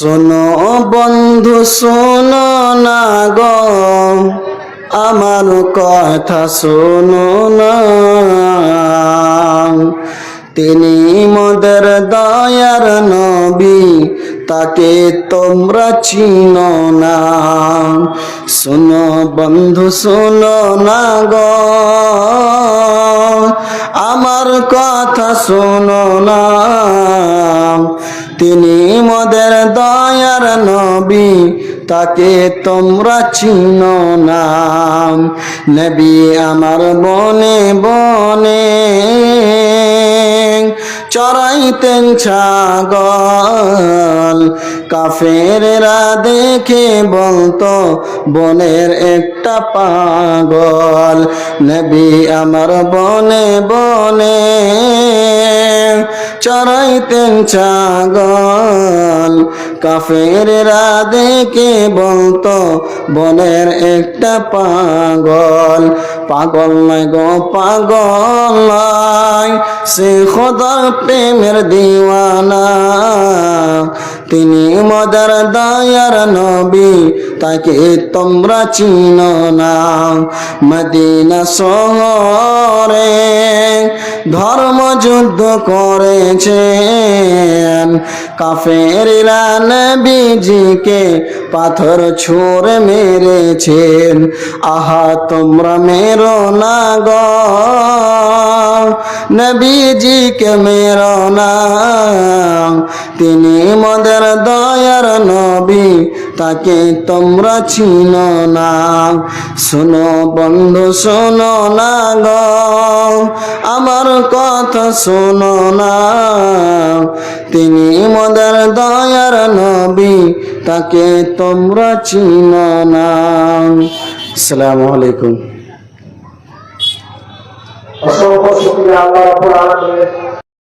শোনো বন্ধু, শোনো না গো। আমার কথা শোনো না। তিনি মোদের দয়ার নবী, তাকে তোমরা চিনো না। শোনো বন্ধু, শোনো না গো। আমার কথা শোনো না। তিনি মোদের দয়ার নবী, তাকে তোমরা চিনো নাম নবী আমার বনে বনে চড়াইতেন ছাগল। কাফেরেরা দেখে বলতো, বনের একটা পাগল। নবী আমার বনে বনে চড়াইতেন ছাগল। কাফেরেরা দেখে বলতো, বনের একটা পাগল। পাগল নয় গো, পাগল নয় সে খোদার প্রেমের দিওয়ানা। তিনি মদার দয়ার নবী, তাকে তোমরা চিনো না। মদিনা শহরে ধর্ম যুদ্ধ করেছেন। কাফেরিরা নবীজিকে পাথর ছোড়ে মেরেছেন। আহা, তোমরা মেরো না গো। নবীজিকে মেরো না। তিনি মদের দয়ার নবী। তাকে তোমরা চিনো না। শোনো বন্ধু, শোনো না গ। আমার কথা শোনো না। তিনি মদার দয়ার নবী, তাকে তোমরা চিনো না। আসসালামু আলাইকুম। অসংখ্য শুক্রিয়া আল্লাহ